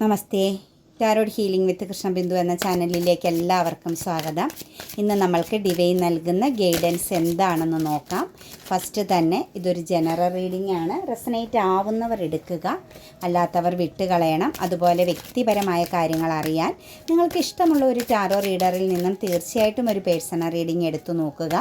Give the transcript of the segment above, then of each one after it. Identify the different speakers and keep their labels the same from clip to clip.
Speaker 1: नमस्ते। Tarot healing വിത്ത് കൃഷ്ണബിന്ദു എന്ന ചാനലിലേക്ക് എല്ലാവർക്കും സ്വാഗതം. ഇന്ന് നമ്മൾക്ക് ഡിവൈൻ നൽകുന്ന ഗൈഡൻസ് എന്താണെന്ന് നോക്കാം. ഫസ്റ്റ് തന്നെ ഇതൊരു ജനറൽ റീഡിംഗ് ആണ്. റെസനേറ്റ് ആവുന്നവർ എടുക്കുക അല്ലാത്തവർ വിട്ടുകളയണം. അതുപോലെ വ്യക്തിപരമായ കാര്യങ്ങൾ അറിയാൻ. നിങ്ങൾക്ക് ഇഷ്ടമുള്ള ഒരു ടാരോ റീഡറിൽ നിന്നും തീർച്ചയായിട്ടും ഒരു പേഴ്സണൽ റീഡിംഗ് എടുത്തു നോക്കുക.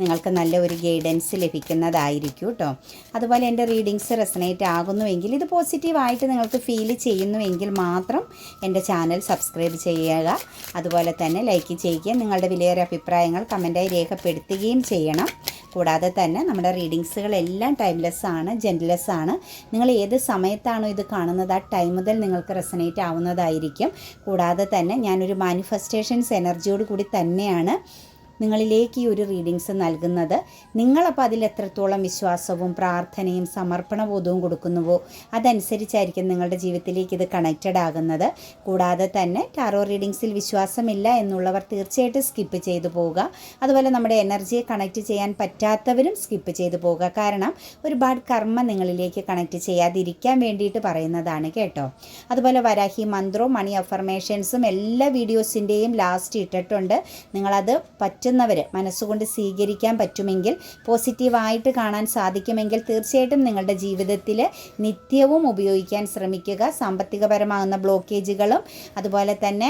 Speaker 1: നിങ്ങൾക്ക് നല്ല ഒരു ഗൈഡൻസ് ലഭിക്കുന്നതായിരിക്കും കേട്ടോ. അതുപോലെ എന്റെ റീഡിങ്സ് റെസനേറ്റ് ആകുന്നുവെങ്കിൽ ഇത് പോസിറ്റീവായിട്ട് നിങ്ങൾക്ക് ഫീൽ ചെയ്യുന്നുവെങ്കിൽ മാത്രം എന്റെ ചാനൽ സബ്സ്ക്രൈബ് ചെയ്യുക. അതുപോലെ തന്നെ ലൈക്ക് ചെയ്യുകയും നിങ്ങളുടെ വിലയേറിയ അഭിപ്രായങ്ങൾ കമന്റായി രേഖപ്പെടുത്തുകയും ചെയ്യണം. കൂടാതെ തന്നെ നമ്മുടെ റീഡിങ്സുകളെല്ലാം ടൈംലെസ് ആണ് ആണ്. നിങ്ങൾ ഏത് സമയത്താണോ ഇത് കാണുന്നത് ആ ടൈം മുതൽ നിങ്ങൾക്ക് റെസനേറ്റ് ആവുന്നതായിരിക്കും. കൂടാതെ തന്നെ ഞാനൊരു മാനിഫെസ്റ്റേഷൻസ് എനർജിയോട് കൂടി തന്നെയാണ് നിങ്ങളിലേക്ക് ഈ ഒരു റീഡിങ്സ് നൽകുന്നത്. നിങ്ങളപ്പോൾ അതിൽ എത്രത്തോളം വിശ്വാസവും പ്രാർത്ഥനയും സമർപ്പണബോധവും കൊടുക്കുന്നുവോ അതനുസരിച്ചായിരിക്കും നിങ്ങളുടെ ജീവിതത്തിലേക്ക് ഇത് കണക്റ്റഡ് ആകുന്നത്. കൂടാതെ തന്നെ ടാറോ റീഡിങ്സിൽ വിശ്വാസമില്ല എന്നുള്ളവർ തീർച്ചയായിട്ടും സ്കിപ്പ് ചെയ്തു പോവുക. അതുപോലെ നമ്മുടെ എനർജിയെ കണക്റ്റ് ചെയ്യാൻ പറ്റാത്തവരും സ്കിപ്പ് ചെയ്തു പോവുക. കാരണം ഒരുപാട് കർമ്മ നിങ്ങളിലേക്ക് കണക്റ്റ് ചെയ്യാതിരിക്കാൻ വേണ്ടിയിട്ട് പറയുന്നതാണ് കേട്ടോ. അതുപോലെ വരാഹി മന്ത്രവും മണി അഫർമേഷൻസും എല്ലാ വീഡിയോസിന്റെയും ലാസ്റ്റ് ഇട്ടിട്ടുണ്ട്. നിങ്ങളത് പറ്റുന്നവർ മനസ്സുകൊണ്ട് സ്വീകരിക്കാൻ പറ്റുമെങ്കിൽ പോസിറ്റീവായിട്ട് കാണാൻ സാധിക്കുമെങ്കിൽ തീർച്ചയായിട്ടും നിങ്ങളുടെ ജീവിതത്തിൽ നിത്യവും ഉപയോഗിക്കാൻ ശ്രമിക്കുക. സാമ്പത്തികപരമാകുന്ന ബ്ലോക്കേജുകളും അതുപോലെ തന്നെ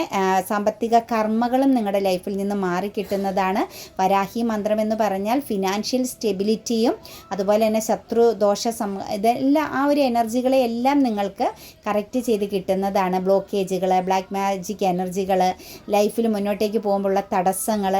Speaker 1: സാമ്പത്തിക കർമ്മകളും നിങ്ങളുടെ ലൈഫിൽ നിന്ന് മാറിക്കിട്ടുന്നതാണ് വരാഹി മന്ത്രം എന്ന് പറഞ്ഞാൽ ഫിനാൻഷ്യൽ സ്റ്റെബിലിറ്റിയും അതുപോലെ തന്നെ ശത്രു ദോഷ സം ഇതെല്ലാം ആ ഒരു എനർജികളെ എല്ലാം നിങ്ങൾക്ക് കറക്റ്റ് ചെയ്ത് കിട്ടുന്നതാണ് ബ്ലോക്കേജുകൾ ബ്ലാക്ക് മാജിക് എനർജികൾ ലൈഫിൽ മുന്നോട്ടേക്ക് പോകുമ്പോഴുള്ള തടസ്സങ്ങൾ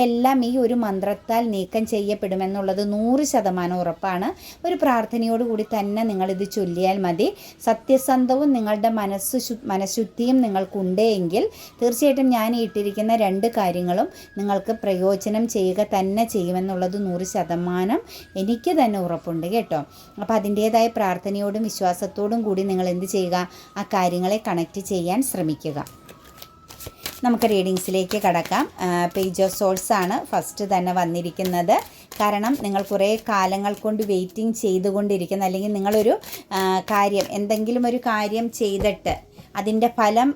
Speaker 1: ഇതെല്ലാം ഈ ഒരു മന്ത്രത്താൽ നീക്കം ചെയ്യപ്പെടുമെന്നുള്ളത് നൂറ് ശതമാനം ഉറപ്പാണ്. ഒരു പ്രാർത്ഥനയോടുകൂടി തന്നെ നിങ്ങളിത് ചൊല്ലിയാൽ മതി. സത്യസന്ധവും നിങ്ങളുടെ മനസ്സ് മനഃശുദ്ധിയും നിങ്ങൾക്കുണ്ട് എങ്കിൽ തീർച്ചയായിട്ടും ഞാൻ ഇട്ടിരിക്കുന്ന രണ്ട് കാര്യങ്ങളും നിങ്ങൾക്ക് പ്രയോജനം ചെയ്യുക തന്നെ ചെയ്യുമെന്നുള്ളത് നൂറ് ശതമാനം എനിക്ക് തന്നെ ഉറപ്പുണ്ട് കേട്ടോ. അപ്പോൾ അതിന്റേതായ പ്രാർത്ഥനയോടും വിശ്വാസത്തോടും കൂടി നിങ്ങൾ എന്ത് ചെയ്യുക? ആ കാര്യങ്ങളെ കണക്റ്റ് ചെയ്യാൻ ശ്രമിക്കുക. നമുക്ക് റീഡിങ്സിലേക്ക് കടക്കാം. പേജ് ഓഫ് സോൾസ് ആണ് ഫസ്റ്റ് തന്നെ വന്നിരിക്കുന്നത്. കാരണം നിങ്ങൾ കുറേ കാലങ്ങൾ കൊണ്ട് വെയിറ്റിംഗ് ചെയ്തുകൊണ്ടിരിക്കുന്ന അല്ലെങ്കിൽ നിങ്ങളൊരു കാര്യം എന്തെങ്കിലും ഒരു കാര്യം ചെയ്തിട്ട് അതിന്റെ ഫലം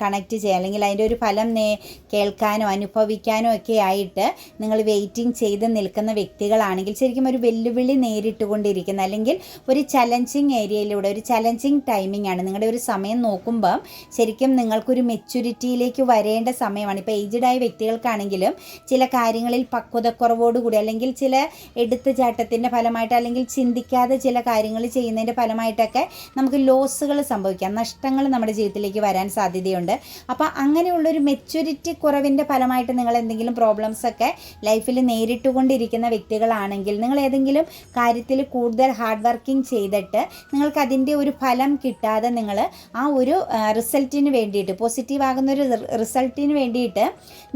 Speaker 1: കണക്റ്റ് ചെയ്യുക. അല്ലെങ്കിൽ അതിന്റെ ഒരു ഫലം നേ കേൾക്കാനോ അനുഭവിക്കാനോ ഒക്കെ ആയിട്ട് നിങ്ങൾ വെയിറ്റിംഗ് ചെയ്ത് നിൽക്കുന്ന വ്യക്തികളാണെങ്കിൽ ശരിക്കും ഒരു വെല്ലുവിളി നേരിട്ടുകൊണ്ടിരിക്കുന്ന അല്ലെങ്കിൽ ഒരു ചലഞ്ചിങ് ഏരിയയിലൂടെ ഒരു ചലഞ്ചിങ് ടൈമിംഗ് ആണ്. നിങ്ങളുടെ ഒരു സമയം നോക്കുമ്പം ശരിക്കും നിങ്ങൾക്കൊരു മെച്യൂരിറ്റിയിലേക്ക് വരേണ്ട സമയമാണ്. ഇപ്പോൾ ഏജ്ഡായ വ്യക്തികൾക്കാണെങ്കിലും ചില കാര്യങ്ങളിൽ പക്വതക്കുറവോടുകൂടി അല്ലെങ്കിൽ ചില എടുത്തുചാട്ടത്തിന്റെ ഫലമായിട്ട് അല്ലെങ്കിൽ ചിന്തിക്കാതെ ചില കാര്യങ്ങൾ ചെയ്യുന്നതിന്റെ ഫലമായിട്ടൊക്കെ നമുക്ക് ലോസുകൾ സംഭവിക്കാം. നഷ്ടങ്ങൾ നമ്മുടെ ജീവിതത്തിലേക്ക് വരാൻ സാധ്യതയുണ്ട്. അപ്പോൾ അങ്ങനെയുള്ളൊരു മെച്യൂരിറ്റി കുറവിന്റെ ഫലമായിട്ട് നിങ്ങൾ എന്തെങ്കിലും പ്രോബ്ലംസൊക്കെ ലൈഫിൽ നേരിട്ടുകൊണ്ടിരിക്കുന്ന വ്യക്തികളാണെങ്കിൽ നിങ്ങൾ ഏതെങ്കിലും കാര്യത്തിൽ കൂടുതൽ ഹാർഡ് വർക്കിംഗ് ചെയ്തിട്ട് നിങ്ങൾക്ക് അതിന്റെ ഒരു ഫലം കിട്ടാതെ നിങ്ങൾ ആ ഒരു റിസൾട്ടിന് വേണ്ടിയിട്ട് പോസിറ്റീവ് ആകുന്ന ഒരു റിസൾട്ടിന് വേണ്ടിയിട്ട്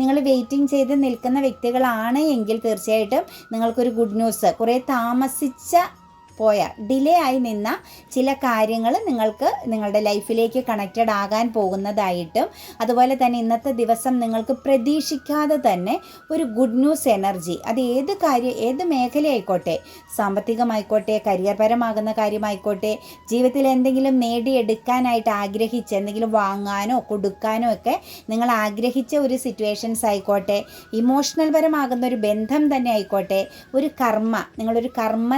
Speaker 1: നിങ്ങൾ വെയിറ്റിംഗ് ചെയ്ത് നിൽക്കുന്ന വ്യക്തികളാണ് എങ്കിൽ തീർച്ചയായിട്ടും നിങ്ങൾക്കൊരു ഗുഡ് ന്യൂസ് കുറേ താമസിച്ച പോയ ഡിലേ ആയി നിന്ന ചില കാര്യങ്ങൾ നിങ്ങൾക്ക് നിങ്ങളുടെ ലൈഫിലേക്ക് കണക്റ്റഡ് ആകാൻ പോകുന്നതായിട്ടും അതുപോലെ തന്നെ ഇന്നത്തെ ദിവസം നിങ്ങൾക്ക് പ്രതീക്ഷിക്കാതെ തന്നെ ഒരു ഗുഡ് ന്യൂസ് എനർജി അത് ഏത് കാര്യം ഏത് മേഖലയായിക്കോട്ടെ സാമ്പത്തികമായിക്കോട്ടെ കരിയർപരമാകുന്ന കാര്യമായിക്കോട്ടെ ജീവിതത്തിൽ എന്തെങ്കിലും നേടിയെടുക്കാനായിട്ട് ആഗ്രഹിച്ച് എന്തെങ്കിലും വാങ്ങാനോ കൊടുക്കാനോ ഒക്കെ നിങ്ങൾ ആഗ്രഹിച്ച ഒരു സിറ്റുവേഷൻസ് ആയിക്കോട്ടെ ഇമോഷണൽ പരമാകുന്ന ഒരു ബന്ധം തന്നെ ആയിക്കോട്ടെ ഒരു കർമ്മ നിങ്ങളൊരു കർമ്മ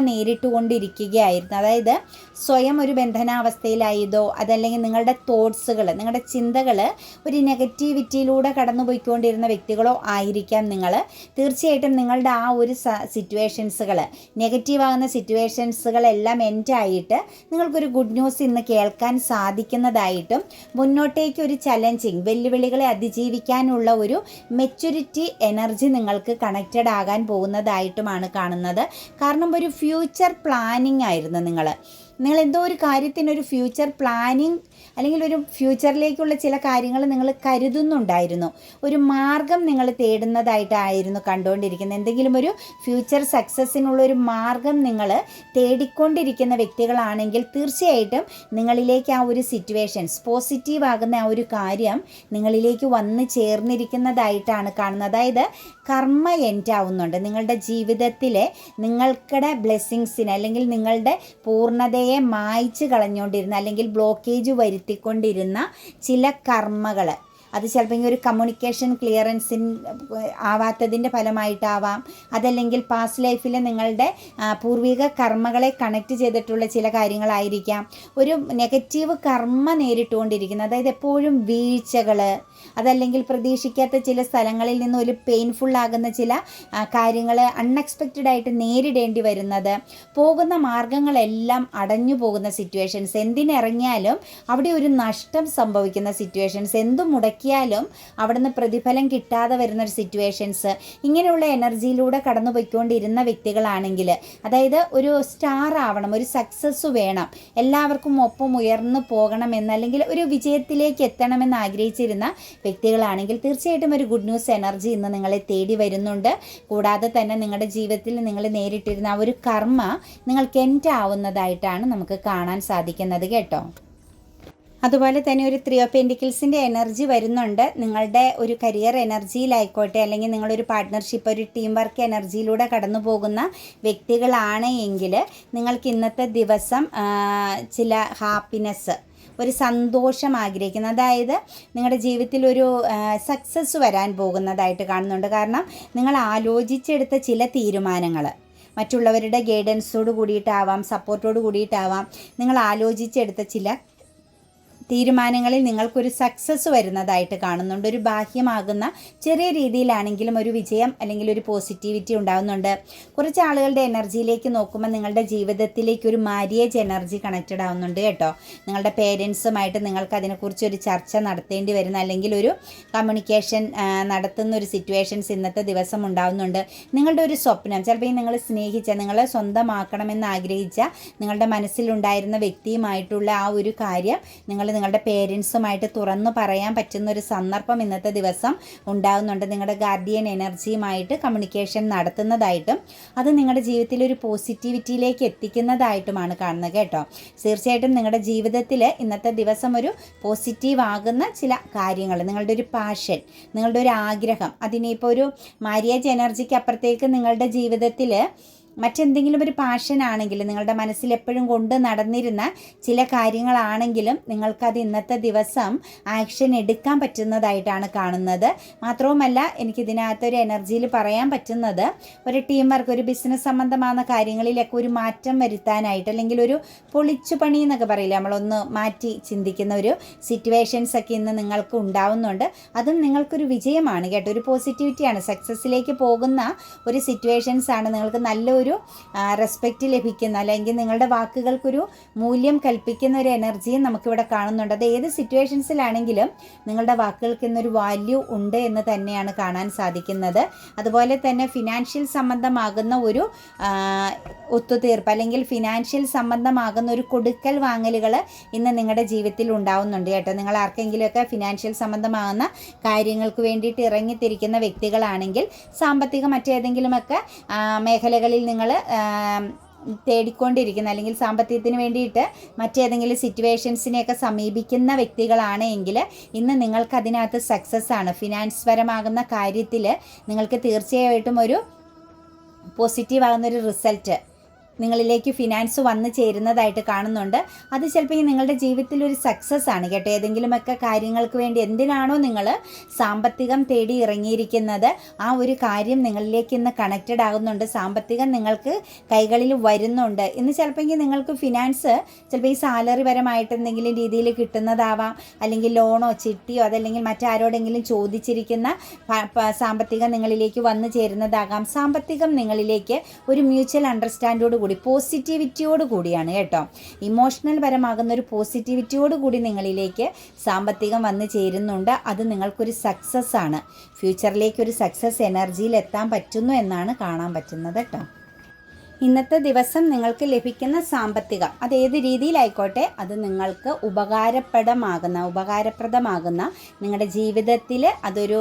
Speaker 1: നേരിട്ടുകൊണ്ടിരിക്കുകയായിരുന്നു അതായത് സ്വയം ഒരു ബന്ധനാവസ്ഥയിലായതോ അതല്ലെങ്കിൽ നിങ്ങളുടെ തോട്ട്സുകൾ നിങ്ങളുടെ ചിന്തകൾ ഒരു നെഗറ്റിവിറ്റിയിലൂടെ കടന്നുപോയിക്കൊണ്ടിരുന്ന വ്യക്തികളോ ആയിരിക്കാം നിങ്ങൾ തീർച്ചയായിട്ടും നിങ്ങളുടെ ആ ഒരു സിറ്റുവേഷൻസുകൾ നെഗറ്റീവാകുന്ന സിറ്റുവേഷൻസുകളെല്ലാം എൻഡായിട്ട് നിങ്ങൾക്കൊരു ഗുഡ് ന്യൂസ് ഇന്ന് കേൾക്കാൻ സാധിക്കുന്നതായിട്ടും മുന്നോട്ടേക്ക് ഒരു ചലഞ്ചിങ് വെല്ലുവിളികളെ അതിജീവിക്കാനുള്ള ഒരു മെച്യൂരിറ്റി എനർജി നിങ്ങൾക്ക് കണക്റ്റഡ് ആകാൻ പോകുന്നതായിട്ടുമാണ് കാണുന്നത്. കാരണം ഒരു ഫ്യൂച്ചർ പ്ലാനിങ് ആയിരുന്നു നിങ്ങൾ നിങ്ങൾ എന്തോ ഒരു കാര്യത്തിനൊരു ഫ്യൂച്ചർ പ്ലാനിങ് അല്ലെങ്കിൽ ഒരു ഫ്യൂച്ചറിലേക്കുള്ള ചില കാര്യങ്ങൾ നിങ്ങൾ കരുതുന്നുണ്ടായിരുന്നു. ഒരു മാർഗം നിങ്ങൾ തേടുന്നതായിട്ടായിരുന്നു കണ്ടുകൊണ്ടിരിക്കുന്നത്. എന്തെങ്കിലും ഒരു ഫ്യൂച്ചർ സക്സസ്സിനുള്ള ഒരു മാർഗം നിങ്ങൾ തേടിക്കൊണ്ടിരിക്കുന്ന വ്യക്തികളാണെങ്കിൽ തീർച്ചയായിട്ടും നിങ്ങളിലേക്ക് ആ ഒരു സിറ്റുവേഷൻസ് പോസിറ്റീവ് ആകുന്ന ആ ഒരു കാര്യം നിങ്ങളിലേക്ക് വന്ന് ചേർന്നിരിക്കുന്നതായിട്ടാണ് കാണുന്നത്. അതായത് കർമ്മ എൻഡ് ആവുന്നുണ്ട്. നിങ്ങളുടെ ജീവിതത്തിലെ നിങ്ങൾക്കുടെ ബ്ലെസ്സിങ്സിന് അല്ലെങ്കിൽ നിങ്ങളുടെ പൂർണതയെ നിങ്ങളെ മായ്ച്ച് കളഞ്ഞുകൊണ്ടിരുന്ന അല്ലെങ്കിൽ ബ്ലോക്കേജ് വരുത്തിക്കൊണ്ടിരുന്ന ചില കർമ്മകൾ. അത് ചിലപ്പോൾ ഒരു കമ്മ്യൂണിക്കേഷൻ ക്ലിയറൻസിൻ ആവാത്തതിന്റെ ഫലമായിട്ടാവാം. അതല്ലെങ്കിൽ പാസ്റ്റ് ലൈഫിൽ നിങ്ങളുടെ പൂർവിക കർമ്മകളെ കണക്ട് ചെയ്തിട്ടുള്ള ചില കാര്യങ്ങളായിരിക്കാം. ഒരു നെഗറ്റീവ് കർമ്മ നേരിട്ടുകൊണ്ടിരിക്കുന്നത്. അതായത് എപ്പോഴും വീഴ്ചകൾ അതല്ലെങ്കിൽ പ്രതീക്ഷിക്കാത്ത ചില സ്ഥലങ്ങളിൽ നിന്ന് ഒരു പെയിൻഫുൾ ആകുന്ന ചില കാര്യങ്ങൾ അൺഎക്സ്പെക്റ്റഡ് ആയിട്ട് നേരിടേണ്ടി വരുന്നത്. പോകുന്ന മാർഗങ്ങളെല്ലാം അടഞ്ഞു പോകുന്ന സിറ്റുവേഷൻസ് എന്തിനിറങ്ങിയാലും അവിടെ ഒരു നഷ്ടം സംഭവിക്കുന്ന സിറ്റുവേഷൻസ് എന്തു മുടക്കിയാലും അവിടുന്ന് പ്രതിഫലം കിട്ടാതെ വരുന്ന ഒരു സിറ്റുവേഷൻസ് ഇങ്ങനെയുള്ള എനർജിയിലൂടെ കടന്നു പോയിക്കൊണ്ടിരുന്ന വ്യക്തികളാണെങ്കിൽ അതായത് ഒരു സ്റ്റാർ ആവണം ഒരു സക്സസ് വേണം എല്ലാവർക്കും ഒപ്പം ഉയർന്നു പോകണം അല്ലെങ്കിൽ ഒരു വിജയത്തിലേക്ക് എത്തണമെന്ന് ആഗ്രഹിച്ചിരുന്ന വ്യക്തികളാണെങ്കിൽ തീർച്ചയായിട്ടും ഒരു ഗുഡ് ന്യൂസ് എനർജി ഇന്ന് നിങ്ങളെ തേടി വരുന്നുണ്ട്. കൂടാതെ തന്നെ നിങ്ങളുടെ ജീവിതത്തിൽ നിങ്ങൾ നേരിട്ടിരുന്ന ആ ഒരു കർമ്മ നിങ്ങൾക്ക് എന്റാവുന്നതായിട്ടാണ് നമുക്ക് കാണാൻ സാധിക്കുന്നത് കേട്ടോ. അതുപോലെ തന്നെ ഒരു ത്രീ ഓഫ് പെന്റിക്കിൾസിന്റെ എനർജി വരുന്നുണ്ട്. നിങ്ങളുടെ ഒരു കരിയർ എനർജിയിലായിക്കോട്ടെ അല്ലെങ്കിൽ നിങ്ങളൊരു പാർട്ട്ണർഷിപ്പ് ഒരു ടീം വർക്ക് എനർജിയിലൂടെ കടന്നു പോകുന്ന വ്യക്തികളാണ് എങ്കിൽ നിങ്ങൾക്ക് ഇന്നത്തെ ദിവസം ചില ഹാപ്പിനെസ് ഒരു സന്തോഷം ആഗ്രഹിക്കുന്നു. അതായത് നിങ്ങളുടെ ജീവിതത്തിൽ ഒരു സക്സസ് വരാൻ പോകുന്നതായിട്ട് കാണുന്നുണ്ട്. കാരണം നിങ്ങൾ ആലോചിച്ചെടുത്ത ചില തീരുമാനങ്ങൾ മറ്റുള്ളവരുടെ ഗൈഡൻസോട് കൂടിയിട്ടാവാം സപ്പോർട്ടോട് കൂടിയിട്ടാവാം നിങ്ങൾ ആലോചിച്ചെടുത്ത ചില തീരുമാനങ്ങളിൽ നിങ്ങൾക്കൊരു സക്സസ് വരുന്നതായിട്ട് കാണുന്നുണ്ട്. ഒരു ബാഹ്യമാകുന്ന ചെറിയ രീതിയിലാണെങ്കിലും ഒരു വിജയം അല്ലെങ്കിൽ ഒരു പോസിറ്റിവിറ്റി ഉണ്ടാകുന്നുണ്ട് കുറച്ച് ആളുകളുടെ എനർജിയിലേക്ക് നോക്കുമ്പോൾ നിങ്ങളുടെ ജീവിതത്തിലേക്ക് ഒരു മാരിയേജ് എനർജി കണക്റ്റഡ് ആവുന്നുണ്ട് കേട്ടോ. നിങ്ങളുടെ പേരൻസുമായിട്ട് നിങ്ങൾക്ക് അതിനെക്കുറിച്ച് ഒരു ചർച്ച നടത്തേണ്ടി വരുന്ന അല്ലെങ്കിൽ ഒരു കമ്മ്യൂണിക്കേഷൻ നടത്തുന്ന ഒരു സിറ്റുവേഷൻസ് ഇന്നത്തെ ദിവസം ഉണ്ടാവുന്നുണ്ട്. നിങ്ങളുടെ ഒരു സ്വപ്നം ചിലപ്പോൾ ഈ നിങ്ങൾ സ്നേഹിച്ച നിങ്ങൾ സ്വന്തമാക്കണമെന്ന് ആഗ്രഹിച്ച നിങ്ങളുടെ മനസ്സിലുണ്ടായിരുന്ന വ്യക്തിയുമായിട്ടുള്ള ആ ഒരു കാര്യം നിങ്ങൾ നിങ്ങളുടെ പേരൻസുമായിട്ട് തുറന്നു പറയാൻ പറ്റുന്ന ഒരു സന്ദർഭം ഇന്നത്തെ ദിവസം ഉണ്ടാകുന്നുണ്ട്. നിങ്ങളുടെ ഗാർഡിയൻ എനർജിയുമായിട്ട് കമ്മ്യൂണിക്കേഷൻ നടത്തുന്നതായിട്ടും അത് നിങ്ങളുടെ ജീവിതത്തിൽ ഒരു പോസിറ്റിവിറ്റിയിലേക്ക് എത്തിക്കുന്നതായിട്ടുമാണ് കാണുന്നത് കേട്ടോ. തീർച്ചയായിട്ടും നിങ്ങളുടെ ജീവിതത്തിൽ ഇന്നത്തെ ദിവസം ഒരു പോസിറ്റീവ് ആകുന്ന ചില കാര്യങ്ങൾ നിങ്ങളുടെ ഒരു പാഷൻ നിങ്ങളുടെ ഒരു ആഗ്രഹം അതിനിപ്പോൾ ഒരു മാര്യേജ് എനർജിക്ക് അപ്പുറത്തേക്ക് നിങ്ങളുടെ ജീവിതത്തിൽ മറ്റെന്തെങ്കിലും ഒരു പാഷൻ ആണെങ്കിൽ നിങ്ങളുടെ മനസ്സിൽ എപ്പോഴും കൊണ്ട് നടന്നിരുന്ന ചില കാര്യങ്ങളാണെങ്കിലും നിങ്ങൾക്കത് ഇന്നത്തെ ദിവസം ആക്ഷൻ എടുക്കാൻ പറ്റുന്നതായിട്ടാണ് കാണുന്നത്. മാത്രവുമല്ല എനിക്കിതിനകത്തൊരു എനർജിയിൽ പറയാൻ പറ്റുന്നത് ഒരു ടീം വർക്ക് ഒരു ബിസിനസ് സംബന്ധമാകുന്ന കാര്യങ്ങളിലൊക്കെ ഒരു മാറ്റം വരുത്താനായിട്ട് അല്ലെങ്കിൽ ഒരു പൊളിച്ചു പണി എന്നൊക്കെ പറയില്ല നമ്മളൊന്ന് മാറ്റി ചിന്തിക്കുന്ന ഒരു സിറ്റുവേഷൻസ് ഒക്കെ ഇന്ന് നിങ്ങൾക്ക് ഉണ്ടാവുന്നുണ്ട്. അതും നിങ്ങൾക്കൊരു വിജയമാണ് കേട്ടോ. ഒരു പോസിറ്റിവിറ്റിയാണ് സക്സസ്സിലേക്ക് പോകുന്ന ഒരു സിറ്റുവേഷൻസ് ആണ് നിങ്ങൾക്ക് നല്ലൊരു റെസ്പെക്റ്റ് ലഭിക്കുന്ന അല്ലെങ്കിൽ നിങ്ങളുടെ വാക്കുകൾക്കൊരു മൂല്യം കൽപ്പിക്കുന്ന ഒരു എനർജിയും നമുക്കിവിടെ കാണുന്നുണ്ട്. അത് ഏത് സിറ്റുവേഷൻസിലാണെങ്കിലും നിങ്ങളുടെ വാക്കുകൾക്ക് ഇന്നൊരു വാല്യൂ ഉണ്ട് എന്ന് തന്നെയാണ് കാണാൻ സാധിക്കുന്നത്. അതുപോലെ തന്നെ ഫിനാൻഷ്യൽ സംബന്ധമാകുന്ന ഒരു ഒത്തുതീർപ്പ് അല്ലെങ്കിൽ ഫിനാൻഷ്യൽ സംബന്ധമാകുന്ന ഒരു കൊടുക്കൽ വാങ്ങലുകൾ ഇന്ന് നിങ്ങളുടെ ജീവിതത്തിൽ ഉണ്ടാവുന്നുണ്ട് കേട്ടോ. നിങ്ങൾ ആർക്കെങ്കിലുമൊക്കെ ഫിനാൻഷ്യൽ സംബന്ധമാകുന്ന കാര്യങ്ങൾക്ക് വേണ്ടിയിട്ട് ഇറങ്ങിത്തിരിക്കുന്ന വ്യക്തികളാണെങ്കിൽ സാമ്പത്തിക മറ്റേതെങ്കിലുമൊക്കെ മേഖലകളിൽ നിങ്ങൾ തേടിക്കൊണ്ടിരിക്കുന്ന അല്ലെങ്കിൽ സാമ്പത്തികത്തിന് വേണ്ടിയിട്ട് മറ്റേതെങ്കിലും സിറ്റുവേഷൻസിനെയൊക്കെ സമീപിക്കുന്ന വ്യക്തികളാണ് എങ്കിൽ ഇന്ന് നിങ്ങൾക്ക് അതിനകത്ത് സക്സസ് ആണ്. ഫിനാൻസ് പരമാകുന്ന കാര്യത്തിൽ നിങ്ങൾക്ക് തീർച്ചയായിട്ടും ഒരു പോസിറ്റീവ് ആകുന്ന ഒരു റിസൾട്ട് നിങ്ങളിലേക്ക് ഫിനാൻസ് വന്നു ചേരുന്നതായിട്ട് കാണുന്നുണ്ട്. അത് ചിലപ്പോൾ നിങ്ങളുടെ ജീവിതത്തിൽ ഒരു സക്സസ് ആണ് കേട്ടോ. ഏതെങ്കിലുമൊക്കെ കാര്യങ്ങൾക്ക് വേണ്ടി എന്തിനാണോ നിങ്ങൾ സാമ്പത്തികം തേടി ഇറങ്ങിയിരിക്കുന്നത്. ആ ഒരു കാര്യം നിങ്ങളിലേക്ക് ഇന്ന് കണക്റ്റഡ് ആകുന്നുണ്ട്. സാമ്പത്തികം നിങ്ങൾക്ക് കൈകളിൽ വരുന്നുണ്ട്. ഇന്ന് ചിലപ്പോൾ നിങ്ങൾക്ക് ഫിനാൻസ് ചിലപ്പോൾ ഈ സാലറി പരമായിട്ട് എന്തെങ്കിലും രീതിയിൽ കിട്ടുന്നതാവാം. അല്ലെങ്കിൽ ലോണോ ചിട്ടിയോ അതല്ലെങ്കിൽ മറ്റാരോടെങ്കിലും ചോദിച്ചിരിക്കുന്ന സാമ്പത്തികം നിങ്ങളിലേക്ക് വന്നു ചേരുന്നതാകാം. സാമ്പത്തികം നിങ്ങളിലേക്ക് ഒരു മ്യൂച്വൽ അണ്ടർസ്റ്റാൻഡോട് കൂടി പോസിറ്റിവിറ്റിയോട് കൂടിയാണ് കേട്ടോ. ഇമോഷണൽ പരമാകുന്ന ഒരു പോസിറ്റിവിറ്റിയോട് കൂടി നിങ്ങളിലേക്ക് സാമ്പത്തികം വന്നു ചേരുന്നുണ്ട്. അത് നിങ്ങൾക്കൊരു സക്സസ് ആണ്. ഫ്യൂച്ചറിലേക്ക് ഒരു സക്സസ് എനർജിയിൽ എത്താൻ പറ്റുന്നു എന്നാണ് കാണാൻ പറ്റുന്നത് കേട്ടോ. ഇന്നത്തെ ദിവസം നിങ്ങൾക്ക് ലഭിക്കുന്ന സാമ്പത്തികം. അത് ഏത് രീതിയിലായിക്കോട്ടെ അത് നിങ്ങൾക്ക് ഉപകാരപ്രദമാകുന്ന ഉപകാരപ്രദമാകുന്ന നിങ്ങളുടെ ജീവിതത്തിൽ അതൊരു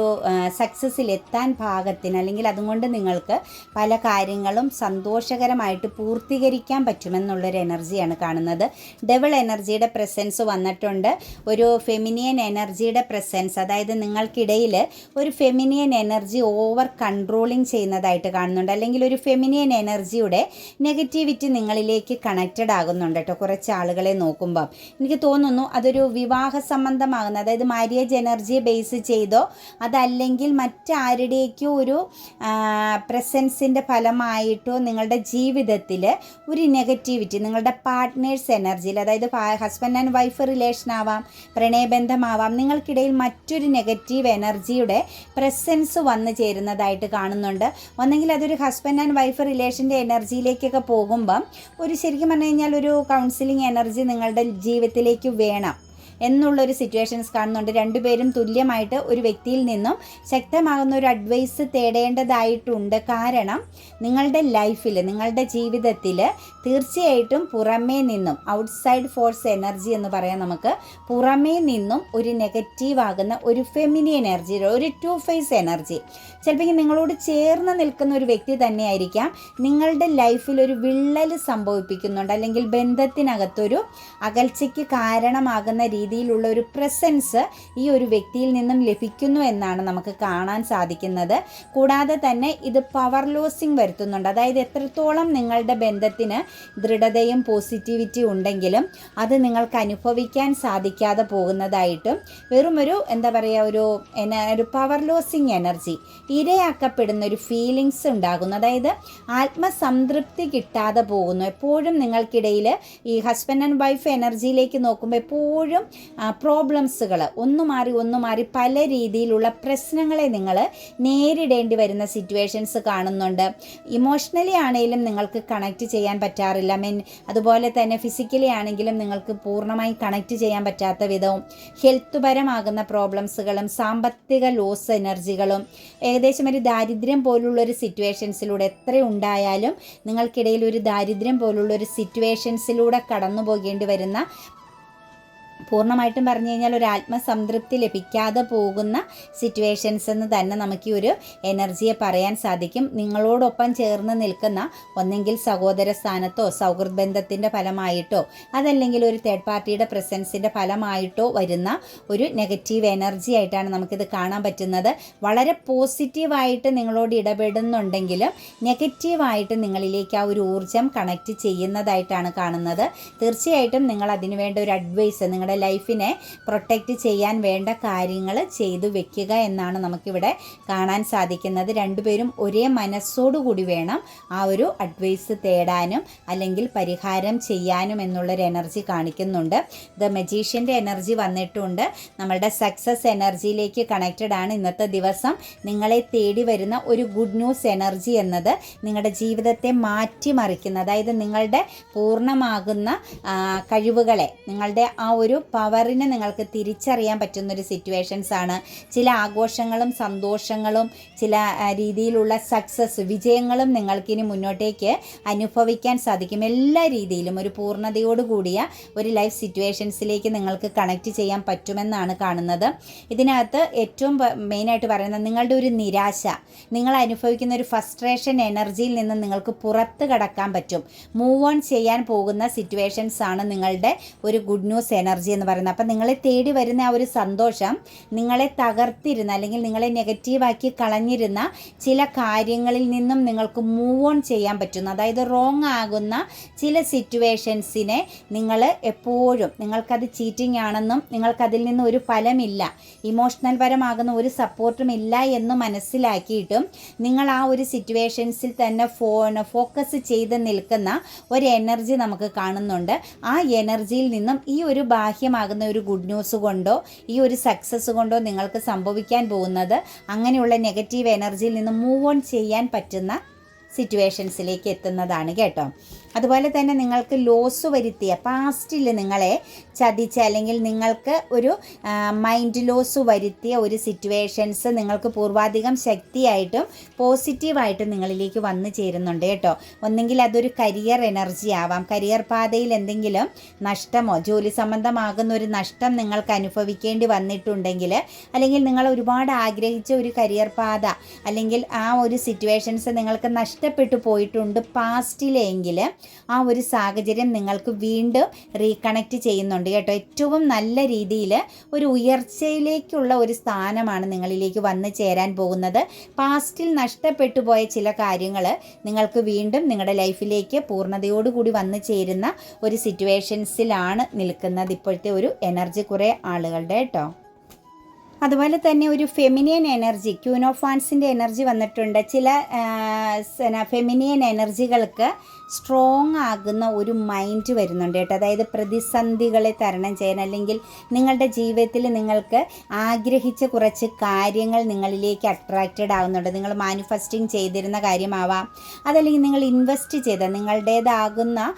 Speaker 1: സക്സസ്സിൽ എത്താൻ പാകത്തിന് അല്ലെങ്കിൽ അതുകൊണ്ട് നിങ്ങൾക്ക് പല കാര്യങ്ങളും സന്തോഷകരമായിട്ട് പൂർത്തീകരിക്കാൻ പറ്റുമെന്നുള്ളൊരു എനർജിയാണ് കാണുന്നത്. ഡബിൾ എനർജിയുടെ പ്രസൻസ് വന്നിട്ടുണ്ട്. ഒരു ഫെമിനിയൻ എനർജിയുടെ പ്രസൻസ് അതായത് നിങ്ങൾക്കിടയിൽ ഒരു ഫെമിനിയൻ എനർജി ഓവർ കൺട്രോളിങ് ചെയ്യുന്നതായിട്ട് കാണുന്നുണ്ട്. അല്ലെങ്കിൽ ഒരു ഫെമിനിയൻ എനർജിയുടെ നെഗറ്റിവിറ്റി നിങ്ങളിലേക്ക് കണക്റ്റഡ് ആകുന്നുണ്ട് കേട്ടോ. കുറച്ച് ആളുകളെ നോക്കുമ്പം. എനിക്ക് തോന്നുന്നു അതൊരു വിവാഹ സംബന്ധമാകുന്ന അതായത് മാര്യേജ് എനർജിയെ ബേസ് ചെയ്തോ അതല്ലെങ്കിൽ മറ്റാരുടേക്കോ ഒരു പ്രസൻസിന്റെ ഫലമായിട്ടോ നിങ്ങളുടെ ജീവിതത്തിൽ ഒരു നെഗറ്റിവിറ്റി നിങ്ങളുടെ പാർട്ട്നേഴ്സ് എനർജിയിൽ അതായത് ഹസ്ബൻഡ് ആൻഡ് വൈഫ് റിലേഷൻ ആവാം പ്രണയബന്ധമാവാം നിങ്ങൾക്കിടയിൽ മറ്റൊരു നെഗറ്റീവ് എനർജിയുടെ പ്രസൻസ് വന്നു ചേരുന്നതായിട്ട് കാണുന്നുണ്ട്. ഒന്നെങ്കിൽ അതൊരു ഹസ്ബൻഡ് ആൻഡ് വൈഫ് റിലേഷന്റെ എനർജിയിലേക്കൊക്കെ പോകുമ്പം ഒരു ശരിക്കും പറഞ്ഞു കഴിഞ്ഞാൽ ഒരു കൗൺസിലിംഗ് എനർജി നിങ്ങളുടെ ജീവിതത്തിലേക്ക് വേണം എന്നുള്ളൊരു സിറ്റുവേഷൻസ് കാണുന്നുണ്ട്. രണ്ടുപേരും തുല്യമായിട്ട് ഒരു വ്യക്തിയിൽ നിന്നും ശക്തമാകുന്ന ഒരു അഡ്വൈസ് തേടേണ്ടതായിട്ടുണ്ട്. കാരണം നിങ്ങളുടെ ലൈഫിൽ നിങ്ങളുടെ ജീവിതത്തിൽ തീർച്ചയായിട്ടും പുറമേ നിന്നും ഔട്ട്സൈഡ് ഫോഴ്സ് എനർജി എന്ന് പറയാൻ നമുക്ക് പുറമേ നിന്നും ഒരു നെഗറ്റീവ് ആകുന്ന ഒരു ഫെമിനി എനർജി ഒരു ടു ഫേസ് എനർജി ചിലപ്പോൾ നിങ്ങളോട് ചേർന്ന് നിൽക്കുന്ന ഒരു വ്യക്തി തന്നെയായിരിക്കാം. നിങ്ങളുടെ ലൈഫിൽ ഒരു വിള്ളൽ സംഭവിപ്പിക്കുന്നുണ്ട്. അല്ലെങ്കിൽ ബന്ധത്തിനകത്തൊരു അകൽച്ചയ്ക്ക് കാരണമാകുന്ന രീതിയിലുള്ള ഒരു പ്രസൻസ് ഈ ഒരു വ്യക്തിയിൽ നിന്നും ലഭിക്കുന്നു എന്നാണ് നമുക്ക് കാണാൻ സാധിക്കുന്നത്. കൂടാതെ തന്നെ ഇത് പവർ ലോസിങ് വരുത്തുന്നുണ്ട്. അതായത് എത്രത്തോളം നിങ്ങളുടെ ബന്ധത്തിന് ദൃഢതയും പോസിറ്റിവിറ്റി ഉണ്ടെങ്കിലും അത് നിങ്ങൾക്ക് അനുഭവിക്കാൻ സാധിക്കാതെ പോകുന്നതായിട്ടും വെറുമൊരു എന്താ പറയുക ഒരു ഒരു പവർ ലോസിങ് എനർജി ഇരയാക്കപ്പെടുന്ന ഒരു ഫീലിങ്സ് ഉണ്ടാകുന്നു. അതായത് ആത്മസംതൃപ്തി കിട്ടാതെ പോകുന്നു. എപ്പോഴും നിങ്ങൾക്കിടയിൽ ഈ ഹസ്ബൻഡ് ആൻഡ് വൈഫ് എനർജിയിലേക്ക് നോക്കുമ്പോൾ എപ്പോഴും പ്രോബ്ലംസുകൾ ഒന്ന് മാറി ഒന്ന് മാറി പല രീതിയിലുള്ള പ്രശ്നങ്ങളെ നിങ്ങൾ നേരിടേണ്ടി വരുന്ന സിറ്റുവേഷൻസ് കാണുന്നുണ്ട്. ഇമോഷണലി ആണെങ്കിലും നിങ്ങൾക്ക് കണക്ട് ചെയ്യാൻ പറ്റാറില്ല. മീൻ അതുപോലെ തന്നെ ഫിസിക്കലി ആണെങ്കിലും നിങ്ങൾക്ക് പൂർണമായി കണക്ട് ചെയ്യാൻ പറ്റാത്ത വിധവും ഹെൽത്ത് പരമാകുന്ന പ്രോബ്ലംസുകളും സാമ്പത്തിക ലോസ് എനർജികളും ഏകദേശം ഒരു ദാരിദ്ര്യം പോലുള്ള ഒരു സിറ്റുവേഷൻസിലൂടെ എത്ര ഉണ്ടായാലും നിങ്ങൾക്കിടയിൽ ഒരു ദാരിദ്ര്യം പോലുള്ള ഒരു സിറ്റുവേഷൻസിലൂടെ കടന്നു പോകേണ്ടി വരുന്ന പൂർണമായിട്ടും പറഞ്ഞു കഴിഞ്ഞാൽ ഒരു ആത്മസംതൃപ്തി ലഭിക്കാതെ പോകുന്ന സിറ്റുവേഷൻസ് എന്ന് തന്നെ നമുക്ക് ഈ ഒരു എനർജിയെ പറയാൻ സാധിക്കും. നിങ്ങളോടൊപ്പം ചേർന്ന് നിൽക്കുന്ന ഒന്നെങ്കിൽ സഹോദര സ്ഥാനത്തോ സൗഹൃദ ബന്ധത്തിന്റെ ഫലമായിട്ടോ അതല്ലെങ്കിൽ ഒരു തേർഡ് പാർട്ടിയുടെ പ്രസൻസിന്റെ ഫലമായിട്ടോ വരുന്ന ഒരു നെഗറ്റീവ് എനർജി ആയിട്ടാണ് നമുക്കിത് കാണാൻ പറ്റുന്നത്. വളരെ പോസിറ്റീവായിട്ട് നിങ്ങളോട് ഇടപെടുന്നുണ്ടെങ്കിലും നെഗറ്റീവായിട്ട് നിങ്ങളിലേക്ക് ആ ഒരു ഊർജം കണക്ട് ചെയ്യുന്നതായിട്ടാണ് കാണുന്നത്. തീർച്ചയായിട്ടും നിങ്ങൾ അതിനുവേണ്ട ഒരു അഡ്വൈസ് നിങ്ങളുടെ ലൈഫിനെ പ്രൊട്ടക്റ്റ് ചെയ്യാൻ വേണ്ട കാര്യങ്ങൾ ചെയ്തു വെക്കുക എന്നാണ് നമുക്കിവിടെ കാണാൻ സാധിക്കുന്നത്. രണ്ടുപേരും ഒരേ മനസ്സോടുകൂടി വേണം ആ ഒരു അഡ്വൈസ് തേടാനും അല്ലെങ്കിൽ പരിഹാരം ചെയ്യാനും എന്നുള്ളൊരു എനർജി കാണിക്കുന്നുണ്ട്. ദ മജീഷ്യന്റെ എനർജി വന്നിട്ടുണ്ട്. നമ്മളുടെ സക്സസ് എനർജിയിലേക്ക് കണക്റ്റഡ് ആണ്. ഇന്നത്തെ ദിവസം നിങ്ങളെ തേടി വരുന്ന ഒരു ഗുഡ് ന്യൂസ് എനർജി എന്നത് നിങ്ങളുടെ ജീവിതത്തെ മാറ്റിമറിക്കുന്ന അതായത് നിങ്ങളുടെ പൂർണമാകുന്ന കഴിവുകളെ നിങ്ങളുടെ ആ ഒരു പവറിനെ നിങ്ങൾക്ക് തിരിച്ചറിയാൻ പറ്റുന്നൊരു സിറ്റുവേഷൻസ് ആണ് ചില ആഘോഷങ്ങളും സന്തോഷങ്ങളും ചില രീതിയിലുള്ള സക്സസ് വിജയങ്ങളും നിങ്ങൾക്കിനി മുന്നോട്ടേക്ക് അനുഭവിക്കാൻ സാധിക്കും. എല്ലാ രീതിയിലും ഒരു പൂർണതയോട് കൂടിയ ഒരു ലൈഫ് സിറ്റുവേഷൻസിലേക്ക് നിങ്ങൾക്ക് കണക്ട് ചെയ്യാൻ പറ്റുമെന്നാണ് കാണുന്നത്. ഇതിനകത്ത് ഏറ്റവും മെയിനായിട്ട് പറയുന്നത് നിങ്ങളുടെ ഒരു നിരാശ. നിങ്ങൾ അനുഭവിക്കുന്ന ഒരു ഫസ്ട്രേഷൻ എനർജിയിൽ നിന്ന് നിങ്ങൾക്ക് പുറത്ത് കടക്കാൻ പറ്റും. മൂവ് ഓൺ ചെയ്യാൻ പോകുന്ന സിറ്റുവേഷൻസ് ആണ് നിങ്ങളുടെ ഒരു ഗുഡ് ന്യൂസ് എനർജി എന്ന് പറയുന്നത്. അപ്പം നിങ്ങളെ തേടി വരുന്ന ആ ഒരു സന്തോഷം നിങ്ങളെ തകർത്തിരുന്ന അല്ലെങ്കിൽ നിങ്ങളെ നെഗറ്റീവാക്കി കളഞ്ഞിരുന്ന ചില കാര്യങ്ങളിൽ നിന്നും നിങ്ങൾക്ക് മൂവ് ഓൺ ചെയ്യാൻ പറ്റുന്നു. അതായത് റോങ് ആകുന്ന ചില സിറ്റുവേഷൻസിനെ നിങ്ങൾ എപ്പോഴും നിങ്ങൾക്കത് ചീറ്റിംഗ് ആണെന്നും നിങ്ങൾക്കതിൽ നിന്ന് ഒരു ഫലമില്ല ഇമോഷണൽ പരമാകുന്ന ഒരു സപ്പോർട്ടും ഇല്ല എന്ന് മനസ്സിലാക്കിയിട്ടും നിങ്ങൾ ആ ഒരു സിറ്റുവേഷൻസിൽ തന്നെ ഫോ ഫോക്കസ് ചെയ്ത് നിൽക്കുന്ന ഒരു എനർജി നമുക്ക് കാണുന്നുണ്ട്. ആ എനർജിയിൽ നിന്നും ഈ ഒരു ബാഹ്യ സാധ്യമാകുന്ന ഒരു ഗുഡ് ന്യൂസ് കൊണ്ടോ ഈ ഒരു സക്സസ് കൊണ്ടോ നിങ്ങൾക്ക് സംഭവിക്കാൻ പോകുന്നത്. അങ്ങനെയുള്ള നെഗറ്റീവ് എനർജിയിൽ നിന്ന് മൂവ് ഓൺ ചെയ്യാൻ പറ്റുന്ന സിറ്റുവേഷൻസിലേക്ക് എത്തുന്നതാണ് കേട്ടോ. അതുപോലെ തന്നെ നിങ്ങൾക്ക് ലോസ് വരുത്തിയ പാസ്റ്റിൽ നിങ്ങളെ ചതിച്ച അല്ലെങ്കിൽ നിങ്ങൾക്ക് ഒരു മൈൻഡ് ലോസ് വരുത്തിയ ഒരു സിറ്റുവേഷൻസ് നിങ്ങൾക്ക് പൂർവാധികം ശക്തിയായിട്ടും പോസിറ്റീവായിട്ടും നിങ്ങളിലേക്ക് വന്നു ചേരുന്നുണ്ട് കേട്ടോ. ഒന്നെങ്കിൽ അതൊരു കരിയർ എനർജി ആവാം. കരിയർ പാതയിൽ എന്തെങ്കിലും നഷ്ടമോ ജോലി സംബന്ധമാകുന്ന ഒരു നഷ്ടം നിങ്ങൾക്ക് അനുഭവിക്കേണ്ടി വന്നിട്ടുണ്ടെങ്കിൽ അല്ലെങ്കിൽ നിങ്ങൾ ഒരുപാട് ആഗ്രഹിച്ച ഒരു കരിയർ പാത അല്ലെങ്കിൽ ആ ഒരു സിറ്റുവേഷൻസ് നിങ്ങൾക്ക് നഷ്ടം നഷ്ടപ്പെട്ടു പോയിട്ടുണ്ട് പാസ്റ്റിലെങ്കിൽ ആ ഒരു സാഹചര്യം നിങ്ങൾക്ക് വീണ്ടും റീകണക്റ്റ് ചെയ്യുന്നുണ്ട് കേട്ടോ. ഏറ്റവും നല്ല രീതിയിൽ ഒരു ഉയർച്ചയിലേക്കുള്ള ഒരു സ്ഥാനമാണ് നിങ്ങളിലേക്ക് വന്നു ചേരാൻ പോകുന്നത്. പാസ്റ്റിൽ നഷ്ടപ്പെട്ടു പോയ ചില കാര്യങ്ങൾ നിങ്ങൾക്ക് വീണ്ടും നിങ്ങളുടെ ലൈഫിലേക്ക് പൂർണതയോടുകൂടി വന്നു ചേരുന്ന ഒരു സിറ്റുവേഷൻസിലാണ് നിൽക്കുന്നത് ഇപ്പോഴത്തെ ഒരു എനർജി കുറേ ആളുകളുടെ കേട്ടോ. അതുപോലെ തന്നെ ഒരു ഫെമിനിയൻ എനർജി ക്യൂനോഫാൻസിന്റെ എനർജി വന്നിട്ടുണ്ട്. ചില ഫെമിനിയൻ എനർജികൾക്ക് സ്ട്രോങ് ആകുന്ന ഒരു മൈൻഡ് വരുന്നുണ്ട് കേട്ടോ. അതായത് പ്രതിസന്ധികളെ തരണം ചെയ്യാൻ അല്ലെങ്കിൽ നിങ്ങളുടെ ജീവിതത്തിൽ നിങ്ങൾക്ക് ആഗ്രഹിച്ച കുറച്ച് കാര്യങ്ങൾ നിങ്ങളിലേക്ക് അട്രാക്റ്റഡ് ആകുന്നുണ്ട് നിങ്ങൾ മാനിഫെസ്റ്റിംഗ് ചെയ്തിരുന്ന കാര്യമാവാം. അതല്ലെങ്കിൽ നിങ്ങൾ ഇൻവെസ്റ്റ് ചെയ്ത നിങ്ങളുടേതാകുന്ന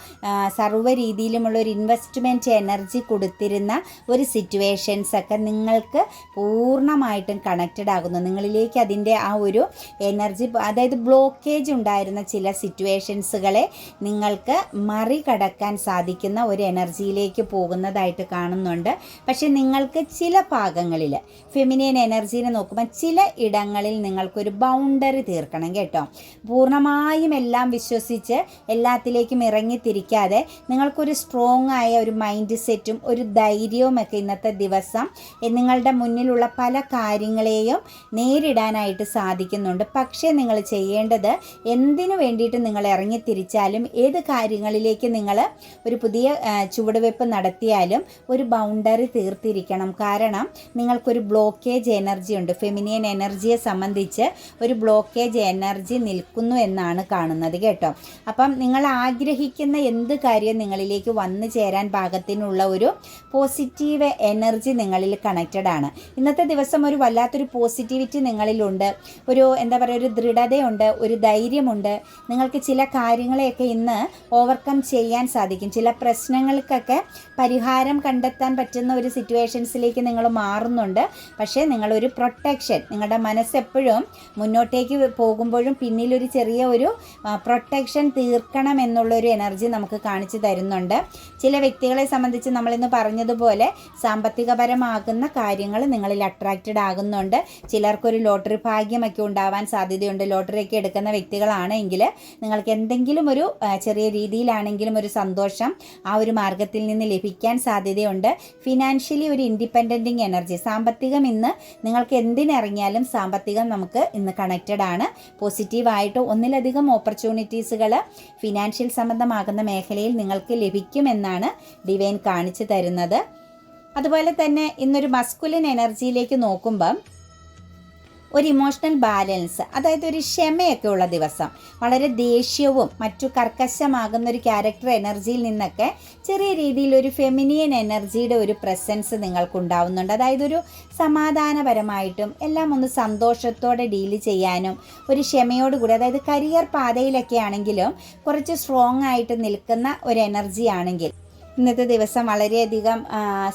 Speaker 1: സർവ രീതിയിലുമുള്ള ഒരു ഇൻവെസ്റ്റ്മെന്റ് എനർജി കൊടുത്തിരുന്ന ഒരു സിറ്റുവേഷൻസ് ഒക്കെ നിങ്ങൾക്ക് പൂർണമായിട്ടും കണക്റ്റഡ് ആകുന്നു. നിങ്ങളിലേക്ക് അതിന്റെ ആ ഒരു എനർജി അതായത് ബ്ലോക്കേജ് ഉണ്ടായിരുന്ന ചില സിറ്റുവേഷൻസുകളെ നിങ്ങൾക്ക് മറികടക്കാൻ സാധിക്കുന്ന ഒരു എനർജിയിലേക്ക് പോകുന്നതായിട്ട് കാണുന്നുണ്ട്. പക്ഷേ നിങ്ങൾക്ക് ചില ഭാഗങ്ങളിൽ ഫെമിനിയൻ എനർജീനെ നോക്കുമ്പോൾ ചില ഇടങ്ങളിൽ നിങ്ങൾക്കൊരു ബൗണ്ടറി തീർക്കണം കേട്ടോ. പൂർണമായും എല്ലാം വിശ്വസിച്ച് എല്ലാത്തിലേക്കും ഇറങ്ങിത്തിരിക്കാതെ നിങ്ങൾക്കൊരു സ്ട്രോങ് ആയ ഒരു മൈൻഡ് സെറ്റും ഒരു ധൈര്യവും ഒക്കെ ഇന്നത്തെ ദിവസം നിങ്ങളുടെ മുന്നിലുള്ള പല കാര്യങ്ങളെയും നേരിടാനായിട്ട് സാധിക്കുന്നുണ്ട്. പക്ഷേ നിങ്ങൾ ചെയ്യേണ്ടത് എന്തിനു വേണ്ടിയിട്ട് നിങ്ങൾ ഇറങ്ങിത്തിരിച്ചാലും ഏത് കാര്യങ്ങളിലേക്ക് നിങ്ങൾ ഒരു പുതിയ ചുവടുവെപ്പ് നടത്തിയാലും ഒരു ബൗണ്ടറി തീർത്തിരിക്കണം. കാരണം നിങ്ങൾക്കൊരു ബ്ലോക്കേജ് എനർജി ഉണ്ട്. ഫെമിനിയൻ എനർജിയെ സംബന്ധിച്ച് ഒരു ബ്ലോക്കേജ് എനർജി നിൽക്കുന്നു എന്നാണ് കാണുന്നത് കേട്ടോ. അപ്പം നിങ്ങൾ ആഗ്രഹിക്കുന്ന എന്ത് കാര്യം നിങ്ങളിലേക്ക് വന്നു ചേരാൻ പാകത്തിനുള്ള ഒരു പോസിറ്റീവ് എനർജി നിങ്ങളിൽ കണക്റ്റഡ് ആണ്. ഇന്നത്തെ ദിവസം ഒരു വല്ലാത്തൊരു പോസിറ്റിവിറ്റി നിങ്ങളിലുണ്ട്. ഒരു എന്താ പറയുക ഒരു ദൃഢതയുണ്ട് ഒരു ധൈര്യമുണ്ട്. നിങ്ങൾക്ക് ചില കാര്യങ്ങളെയൊക്കെ ഇന്ന് ഓവർകം ചെയ്യാൻ സാധിക്കും. ചില പ്രശ്നങ്ങൾക്കൊക്കെ പരിഹാരം കണ്ടെത്താൻ പറ്റുന്ന ഒരു സിറ്റുവേഷൻസിലേക്ക് നിങ്ങൾ മാറുന്നുണ്ട്. പക്ഷേ നിങ്ങളൊരു പ്രൊട്ടക്ഷൻ നിങ്ങളുടെ മനസ്സെപ്പോഴും മുന്നോട്ടേക്ക് പോകുമ്പോഴും പിന്നിലൊരു ചെറിയ ഒരു പ്രൊട്ടക്ഷൻ തീർക്കണം എന്നുള്ളൊരു എനർജി നമുക്ക് കാണിച്ചു തരുന്നുണ്ട്. ചില വ്യക്തികളെ സംബന്ധിച്ച് നമ്മളിന്ന് പറഞ്ഞതുപോലെ സാമ്പത്തികപരമാകുന്ന കാര്യങ്ങൾ നിങ്ങളിൽ അട്രാക്റ്റഡ് ആകുന്നുണ്ട്. ചിലർക്കൊരു ലോട്ടറി ഭാഗ്യമൊക്കെ ഉണ്ടാവാൻ സാധ്യതയുണ്ട്. ലോട്ടറി ഒക്കെ എടുക്കുന്ന വ്യക്തികളാണെങ്കിൽ നിങ്ങൾക്ക് എന്തെങ്കിലും ഒരു ആ, ചെറിയ രീതിയിലാണെങ്കിലും ഒരു സന്തോഷം ആ ഒരു മാർഗത്തിൽ നിന്ന് ലഭിക്കാൻ സാധ്യതയുണ്ട്. ഫിനാൻഷ്യലി ഒരു ഇൻഡിപെൻഡന്റിങ് എനർജി സാമ്പത്തികം ഇന്ന് നിങ്ങൾക്ക് എന്തിനിറങ്ങിയാലും സാമ്പത്തികം നമുക്ക് ഇന്ന് കണക്റ്റഡ് ആണ്. പോസിറ്റീവായിട്ട് ഒന്നിലധികം ഓപ്പർച്യൂണിറ്റീസുകൾ ഫിനാൻഷ്യൽ സംബന്ധമാകുന്ന മേഖലയിൽ നിങ്ങൾക്ക് ലഭിക്കുമെന്നാണ് ഡിവൈൻ കാണിച്ചു തരുന്നത്. അതുപോലെ തന്നെ ഇന്നൊരു മസ്കുലിൻ എനർജിയിലേക്ക് നോക്കുമ്പം ഒരു ഇമോഷണൽ ബാലൻസ് അതായത് ഒരു ക്ഷമയൊക്കെ ഉള്ള ദിവസം. വളരെ ദേഷ്യവും മറ്റു കർക്കശമാകുന്ന ഒരു ക്യാരക്ടർ എനർജിയിൽ നിന്നൊക്കെ ചെറിയ രീതിയിൽ ഒരു ഫെമിനിയൻ എനർജിയുടെ ഒരു പ്രസൻസ് നിങ്ങൾക്കുണ്ടാവുന്നുണ്ട്. അതായത് ഒരു സമാധാനപരമായിട്ടും എല്ലാം ഒന്ന് സന്തോഷത്തോടെ ഡീൽ ചെയ്യാനും ഒരു ക്ഷമയോടുകൂടി അതായത് കരിയർ പാതയിലൊക്കെ ആണെങ്കിലും കുറച്ച് സ്ട്രോങ് ആയിട്ട് നിൽക്കുന്ന ഒരു എനർജി ആണെങ്കിൽ ഇന്നത്തെ ദിവസം വളരെയധികം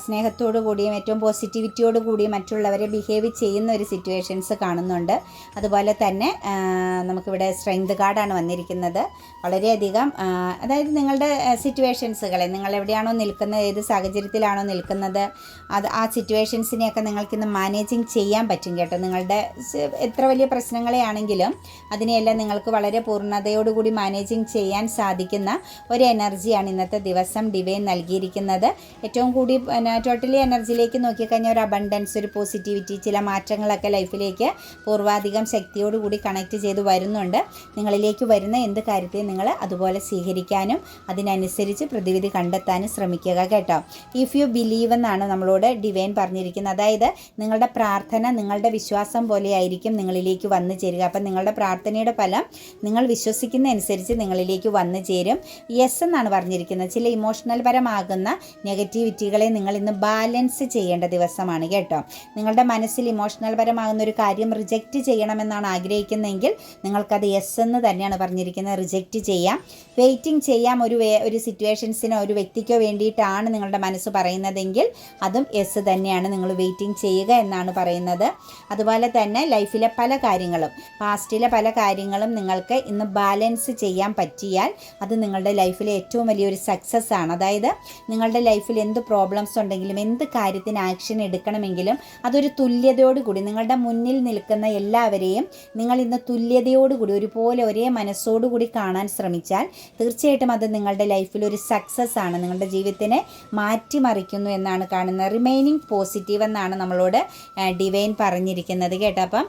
Speaker 1: സ്നേഹത്തോടു കൂടിയും ഏറ്റവും പോസിറ്റിവിറ്റിയോടു കൂടിയും മറ്റുള്ളവരെ ബിഹേവ് ചെയ്യുന്ന ഒരു സിറ്റുവേഷൻസ് കാണുന്നുണ്ട്. അതുപോലെ തന്നെ നമുക്കിവിടെ സ്ട്രെങ്ത് കാർഡാണ് വന്നിരിക്കുന്നത്. വളരെയധികം അതായത് നിങ്ങളുടെ സിറ്റുവേഷൻസുകളെ നിങ്ങൾ എവിടെയാണോ നിൽക്കുന്നത് ഏത് സാഹചര്യത്തിലാണോ നിൽക്കുന്നത് അത് ആ സിറ്റുവേഷൻസിനെയൊക്കെ നിങ്ങൾക്കിന്ന് മാനേജിങ് ചെയ്യാൻ പറ്റും കേട്ടോ. നിങ്ങളുടെ എത്ര വലിയ പ്രശ്നങ്ങളെ ആണെങ്കിലും അതിനെയെല്ലാം നിങ്ങൾക്ക് വളരെ പൂർണതയോടുകൂടി മാനേജിങ് ചെയ്യാൻ സാധിക്കുന്ന ഒരു എനർജിയാണ് ഇന്നത്തെ ദിവസം. ഡിവൈൻ നൽകിയിരിക്കുന്നത്. ഏറ്റവും കൂടി പിന്നെ ടോട്ടലി എനർജിയിലേക്ക് നോക്കിക്കഴിഞ്ഞാൽ ഒരു അബണ്ടൻസ് ഒരു പോസിറ്റിവിറ്റി ചില മാറ്റങ്ങളൊക്കെ ലൈഫിലേക്ക് പൂർവാധികം ശക്തിയോടുകൂടി കണക്ട് ചെയ്ത് വരുന്നുണ്ട്. നിങ്ങളിലേക്ക് വരുന്ന എന്ത് കാര്യത്തെയും നിങ്ങൾ അതുപോലെ സ്വീകരിക്കാനും അതിനനുസരിച്ച് പ്രതിവിധി കണ്ടെത്താനും ശ്രമിക്കുക കേട്ടോ. ഇഫ് യു ബിലീവ് എന്നാണ് നമ്മളോട് ഡിവൈൻ പറഞ്ഞിരിക്കുന്നത്. അതായത് നിങ്ങളുടെ പ്രാർത്ഥന നിങ്ങളുടെ വിശ്വാസം പോലെയായിരിക്കും നിങ്ങളിലേക്ക് വന്നു ചേരുക. അപ്പം നിങ്ങളുടെ പ്രാർത്ഥനയുടെ ഫലം നിങ്ങൾ വിശ്വസിക്കുന്ന അനുസരിച്ച് നിങ്ങളിലേക്ക് വന്നു ചേരും. യെസ് എന്നാണ് പറഞ്ഞിരിക്കുന്നത്. ചില ഇമോഷണൽ പരമാകുന്ന നെഗറ്റിവിറ്റികളെ നിങ്ങൾ ഇന്ന് ബാലൻസ് ചെയ്യേണ്ട ദിവസമാണ് കേട്ടോ. നിങ്ങളുടെ മനസ്സിൽ ഇമോഷണൽ പരമാകുന്ന ഒരു കാര്യം റിജക്റ്റ് ചെയ്യണമെന്നാണ് ആഗ്രഹിക്കുന്നതെങ്കിൽ നിങ്ങൾക്കത് യെസ് എന്ന് തന്നെയാണ് പറഞ്ഞിരിക്കുന്നത്. റിജക്റ്റ് ചെയ്യാം. വെയിറ്റിംഗ് ചെയ്യാം ഒരു ഒരു സിറ്റുവേഷൻസിനോ ഒരു വ്യക്തിക്കോ വേണ്ടിയിട്ടാണ് നിങ്ങളുടെ മനസ്സ് പറയുന്നതെങ്കിൽ അതും യെസ് തന്നെയാണ് നിങ്ങൾ വെയിറ്റിംഗ് ചെയ്യുക എന്നാണ് പറയുന്നത്. അതുപോലെ തന്നെ ലൈഫിലെ പല കാര്യങ്ങളും പാസ്റ്റിലെ പല കാര്യങ്ങളും നിങ്ങൾക്ക് ഇന്ന് ബാലൻസ് ചെയ്യാൻ പറ്റിയാൽ അത് നിങ്ങളുടെ ലൈഫിലെ ഏറ്റവും വലിയൊരു സക്സസ് ആണ്. അതായത് നിങ്ങളുടെ ലൈഫിൽ എന്ത് പ്രോബ്ലംസ് ഉണ്ടെങ്കിലും എന്ത് കാര്യത്തിന് ആക്ഷൻ എടുക്കണമെങ്കിലും അതൊരു തുല്യതയോടുകൂടി നിങ്ങളുടെ മുന്നിൽ നിൽക്കുന്ന എല്ലാവരെയും നിങ്ങൾ ഇന്ന് തുല്യതയോടുകൂടി ഒരുപോലെ ഒരേ മനസ്സോടുകൂടി കാണാൻ ശ്രമിച്ചാൽ തീർച്ചയായിട്ടും അത് നിങ്ങളുടെ ലൈഫിൽ ഒരു സക്സസ് ആണ്. നിങ്ങളുടെ ജീവിതത്തിനെ മാറ്റിമറിക്കുന്നു എന്നാണ് കാണുന്നത്. റിമൈനിങ് പോസിറ്റീവ് എന്നാണ് നമ്മളോട് ഡിവൈൻ പറഞ്ഞിരിക്കുന്നത് കേട്ടോ. അപ്പം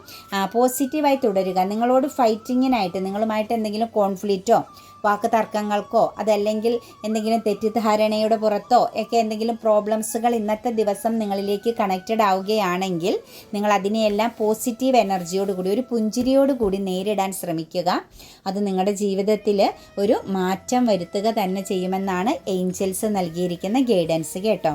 Speaker 1: പോസിറ്റീവായി തുടരുക. നിങ്ങളോട് ഫൈറ്റിങ്ങിനായിട്ട് നിങ്ങളുമായിട്ട് എന്തെങ്കിലും കോൺഫ്ലിക്റ്റോ വാക്ക് തർക്കങ്ങൾക്കോ അതല്ലെങ്കിൽ എന്തെങ്കിലും തെറ്റിദ്ധാരണയുടെ പുറത്തോ ഒക്കെ എന്തെങ്കിലും പ്രോബ്ലംസുകൾ ഇന്നത്തെ ദിവസം നിങ്ങളിലേക്ക് കണക്റ്റഡ് ആവുകയാണെങ്കിൽ നിങ്ങൾ അതിനെയെല്ലാം പോസിറ്റീവ് എനർജിയോടുകൂടി ഒരു പുഞ്ചിരിയോടുകൂടി നേരിടാൻ ശ്രമിക്കുക. അത് നിങ്ങളുടെ ജീവിതത്തിൽ ഒരു മാറ്റം വരുത്തുക തന്നെ ചെയ്യുമെന്നാണ് ഏഞ്ചൽസ് നൽകിയിരിക്കുന്ന ഗൈഡൻസ് കേട്ടോ.